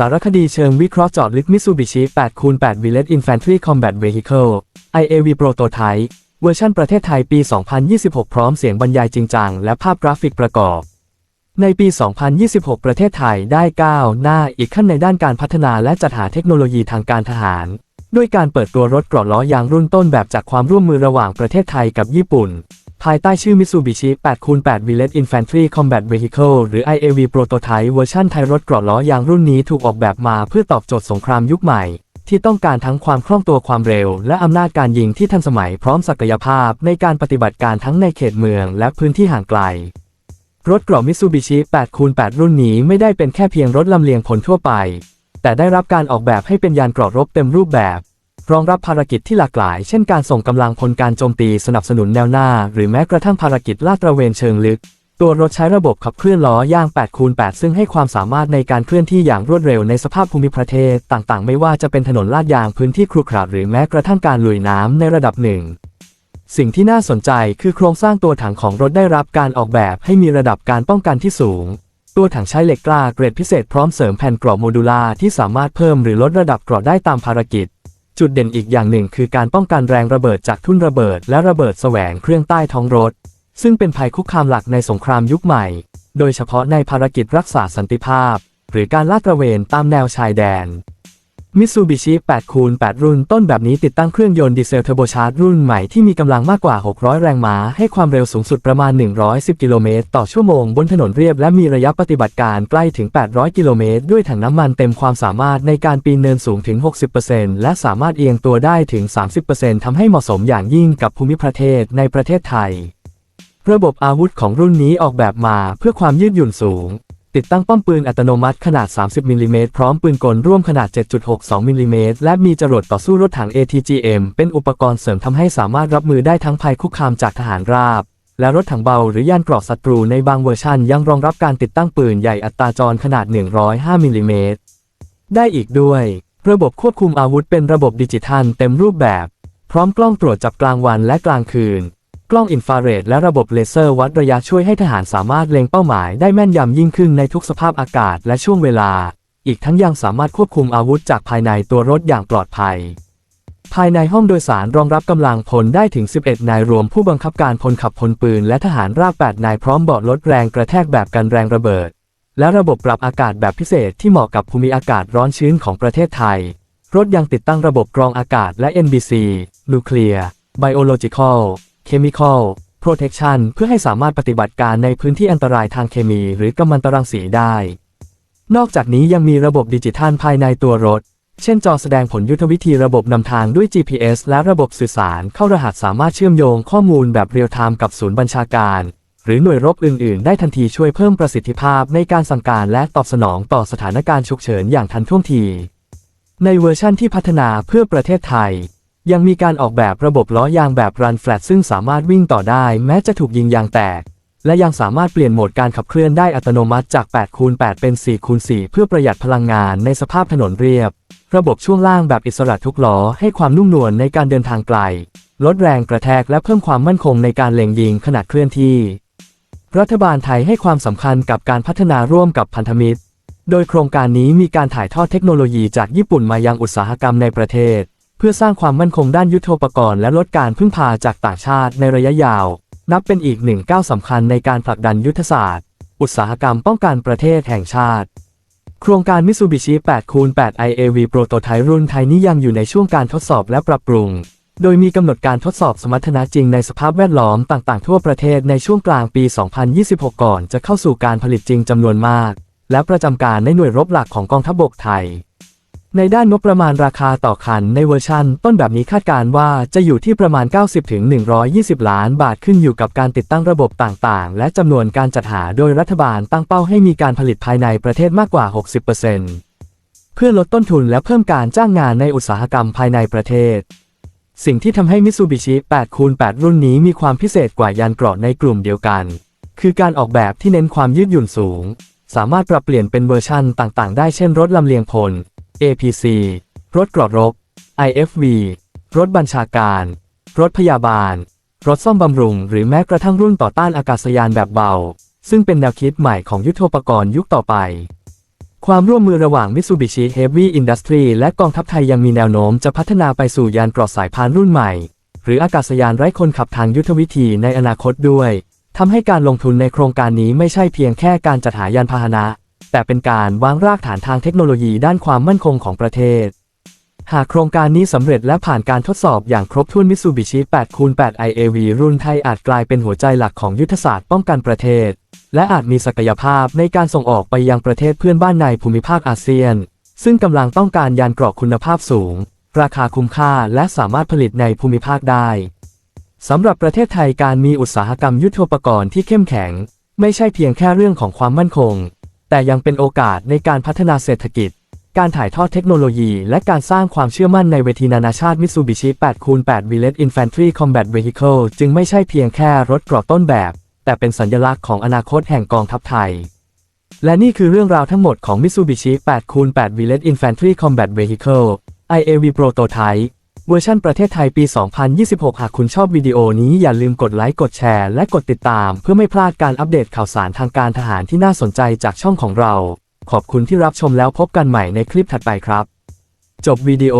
สารคดีเชิงวิเคราะห์จาะลึก Mitsubishi 8คูณ8 Village Infantry Combat Vehicle IAV Prototype เวอร์ชันประเทศไทยปี 2026 พร้อมเสียงบรรยายจริงจัง และภาพกราฟิกประกอบ ในปี 2026 ประเทศไทยได้ก้าวหน้าอีกขั้นในด้านการพัฒนาและจัดหาเทคโนโลยีทางการทหาร ด้วยการเปิดตัวรถเกราะล้อยางรุ่นต้นแบบจากความร่วมมือระหว่างประเทศไทยกับญี่ปุ่น ภายใต้ชื่อ Mitsubishi 8x8 Village Infantry Combat Vehicle หรือ IAV Prototype เวอร์ชันไทยรถเกราะล้อยางรุ่นนี้ถูกออกแบบมาเพื่อตอบโจทย์สงครามยุคใหม่ ที่ต้องการทั้งความคล่องตัวความเร็ว และอำนาจการยิงที่ทันสมัยพร้อมศักยภาพในการปฏิบัติการทั้งในเขตเมืองและพื้นที่ห่างไกล รถเกราะมิตซูบิชิ 8x8 รุ่นนี้ไม่ได้เป็นแค่เพียงรถลำเลียงผลทั่วไป แต่ได้รับการออกแบบให้เป็นยานเกราะรบเต็มรูปแบบ รองรับภารกิจที่หลากหลาย เช่นการส่งกำลังพลการโจมตีสนับสนุนแนวหน้า หรือแม้กระทั่งภารกิจลาดตระเวนเชิงลึก ตัวรถใช้ระบบขับเคลื่อนล้อย่าง8คูณ8ซึ่งให้ความสามารถในการเคลื่อนที่อย่างรวดเร็วในสภาพภูมิประเทศต่างๆ ไม่ว่าจะเป็นถนนลาดยางพื้นที่ครุขระหรือแม้กระทั่งการลุยน้ำในระดับหนึ่งสิ่งที่น่าสนใจคือโครงสร้างตัวถังของรถได้รับการออกแบบให้มีระดับการป้องกันที่สูง ตัวถังใช้เหล็กกล้าเกรดพิเศษพร้อมเสริมแผ่นกรอบโมดูลาร์ที่สามารถเพิ่มหรือลดระดับกรอบได้ตามภารกิจ จุดเด่นอีกอย่างหนึ่งคือการป้องกันแรงระเบิดจากทุ่นระเบิด และระเบิดแสวงเครื่องใต้ท้องรถ ซึ่งเป็นภัยคุกคามหลักในสงครามยุคใหม่ โดยเฉพาะในภารกิจรักษาสันติภาพ หรือการลาดตระเวนตามแนวชายแดน มิตซูบิชิ8คูณ8รุ่นต้นแบบนี้ติดตั้งเครื่องยนต์ดีเซลเทอร์โบชาร์จรุ่นใหม่ที่มีกำลังมากกว่า 600 แรงม้า ให้ความเร็วสูงสุดประมาณ 110 กิโลเมตรต่อชั่วโมงบนถนนเรียบและมีระยะปฏิบัติการใกล้ถึง 800 กิโลเมตร ด้วยถังน้ำมันเต็มความสามารถในการปีนเนินสูงถึง 60%และสามารถเอียงตัวได้ถึง 30%ทำให้เหมาะสมอย่างยิ่งกับภูมิประเทศในประเทศไทย ระบบอาวุธของรุ่นนี้ออกแบบมาเพื่อความยืดหยุ่นสูง ติดตั้งป้อมปืนอัตโนมัติขนาด 30มิลลิเมตรพร้อมปืนกลร่วมขนาด 7.62มิลลิเมตรและมีจรวดต่อสู้รถถัง ATGM เป็นอุปกรณ์เสริมทำให้สามารถรับมือได้ทั้งภัยคุกคามจากทหารราบ และรถถังเบาหรือยานเกราะศัตรูในบางเวอร์ชันยังรองรับการติดตั้งปืนใหญ่อัตราจรขนาด 105มิลลิเมตรได้อีกด้วย ระบบควบคุมอาวุธเป็นระบบดิจิทัลเต็มรูปแบบ พร้อมกล้องตรวจจับกลางวันและกลางคืน กล้องอินฟราเรดและระบบเลเซอร์วัดระยะช่วยให้ทหารสามารถเล็งเป้าหมายได้แม่นยำยิ่งขึ้นในทุกสภาพอากาศและช่วงเวลา อีกทั้งยังสามารถควบคุมอาวุธจากภายในตัวรถอย่างปลอดภัย ภายในห้องโดยสารรองรับกำลังพลได้ถึง 11 นายรวมผู้บังคับการพลขับพลปืนและทหารราบ 8 นายพร้อมเบาะลดแรงกระแทกแบบกันแรงระเบิด และระบบปรับอากาศแบบพิเศษที่เหมาะกับภูมิอากาศร้อนชื้นของประเทศไทย รถยังติดตั้งระบบกรองอากาศและ NBC Nuclear Biological Chemical Protection เพื่อให้สามารถปฏิบัติการในพื้นที่อันตรายทางเคมี หรือกัมมันตรังสีได้ นอกจากนี้ยังมีระบบดิจิทัลภายในตัวรถ เช่นจอแสดงผลยุทธวิธีระบบนำทางด้วย GPS และระบบสื่อสารเข้ารหัสสามารถเชื่อมโยงข้อมูลแบบเรียลไทม์กับศูนย์บัญชาการ หรือหน่วยรบอื่น ๆ ได้ทันทีช่วยเพิ่มประสิทธิภาพในการสั่งการและตอบสนองต่อสถานการณ์ฉุกเฉินอย่างทันท่วงที ในเวอร์ชั่นที่พัฒนาเพื่อประเทศไทย ยังมีการออกแบบระบบล้อยางแบบรันแฟลตซึ่งสามารถวิ่งต่อได้แม้จะถูกยิงยางแตก และยังสามารถเปลี่ยนโหมดการขับเคลื่อนได้อัตโนมัติจาก8คูณ8เป็น4คูณ4เพื่อประหยัดพลังงานในสภาพถนนเรียบ ระบบช่วงล่างแบบอิสระทุกล้อให้ความนุ่มนวลในการเดินทางไกล ลดแรงกระแทกและเพิ่มความมั่นคงในการเล็งยิงขณะเคลื่อนที่ รัฐบาลไทยให้ความสำคัญกับการพัฒนาร่วมกับพันธมิตร โดยโครงการนี้มีการถ่ายทอดเทคโนโลยีจากญี่ปุ่นมายังอุตสาหกรรมในประเทศ เพื่อสร้างความมั่นคงด้านยุทโธปกรณ์และลดการพึ่งพาจากต่างชาติในระยะยาว นับเป็นอีกหนึ่งก้าวสำคัญในการผลักดันยุทธศาสตร์ อุตสาหกรรมป้องกันประเทศแห่งชาติ โครงการ Mitsubishi 8คูณ8 IAV Prototype รุ่นไทยนี้ยังอยู่ในช่วงการทดสอบและปรับปรุง โดยมีกำหนดการทดสอบสมรรถนะจริงในสภาพแวดล้อมต่างๆ ทั่วประเทศในช่วงกลางปี 2026 ก่อนจะเข้าสู่การผลิตจริงจำนวนมาก และประจำการในหน่วยรบหลักของกองทัพบกไทย ในด้านงบประมาณราคาต่อคันในเวอร์ชันต้นแบบนี้คาดการณ์ว่าจะอยู่ที่ประมาณ 90-120 ล้านบาทขึ้นอยู่กับการติดตั้งระบบต่างๆ และจำนวนการจัดหาโดยรัฐบาลตั้งเป้าให้มีการผลิตภายในประเทศมากกว่า 60%เพื่อลดต้นทุนและเพิ่มการจ้างงานในอุตสาหกรรมภายในประเทศ สิ่งที่ทำให้มิตซูบิชิ8คูณ8รุ่นนี้มีความพิเศษกว่ายานเกราะในกลุ่มเดียวกัน คือการออกแบบที่เน้นความยืดหยุ่นสูง สามารถปรับเปลี่ยนเป็นเวอร์ชันต่างๆ ได้เช่นรถลำเลียงพล APC รถเกราะรบ IFV รถบัญชาการ รถพยาบาล รถซ่อมบำรุง หรือแม้กระทั่งรุ่นต่อต้านอากาศยานแบบเบา ซึ่งเป็นแนวคิดใหม่ของยุทธปกรณ์ยุคต่อไป ความร่วมมือระหว่าง Mitsubishi Heavy Industry และกองทัพไทยยังมีแนวโน้มจะพัฒนาไปสู่ยานปลอดสายพานรุ่นใหม่ หรืออากาศยานไร้คนขับทางยุทธวิธีในอนาคตด้วยทำให้การลงทุนในโครงการนี้ไม่ใช่เพียงแค่การจัดหายานพาหนะ แต่เป็นการวางรากฐานทางเทคโนโลยีด้านความมั่นคงของประเทศ หากโครงการนี้สำเร็จและผ่านการทดสอบอย่างครบถ้วน Mitsubishi 8คูณ8 IAV รุ่นไทยอาจกลายเป็นหัวใจหลักของยุทธศาสตร์ป้องกันประเทศ และอาจมีศักยภาพในการส่งออกไปยังประเทศเพื่อนบ้านในภูมิภาคอาเซียน ซึ่งกำลังต้องการยานเกราะคุณภาพสูง ราคาคุ้มค่าและสามารถผลิตในภูมิภาคได้สำหรับประเทศไทยการมีอุตสาหกรรมยุทโธปกรณ์ที่เข้มแข็ง ไม่ใช่เพียงแค่เรื่องของความมั่นคง แต่ยังเป็นโอกาสในการพัฒนาเศรษฐกิจ การถ่ายทอดเทคโนโลยี และการสร้างความเชื่อมั่นในเวทีนานาชาติ Mitsubishi 8คูณ8 Village Infantry Combat Vehicle จึงไม่ใช่เพียงแค่รถเกราะต้นแบบ แต่เป็นสัญลักษณ์ของอนาคตแห่งกองทัพไทย และนี่คือเรื่องราวทั้งหมดของ Mitsubishi 8คูณ8 Village Infantry Combat Vehicle IAV Prototype เวอร์ชันประเทศไทยปี 2026 หากคุณชอบวิดีโอนี้อย่าลืมกดไลค์กดแชร์และกดติดตาม เพื่อไม่พลาดการอัปเดตข่าวสารทางการทหารที่น่าสนใจจากช่องของเรา ขอบคุณที่รับชมแล้วพบกันใหม่ในคลิปถัดไปครับ จบวิดีโอ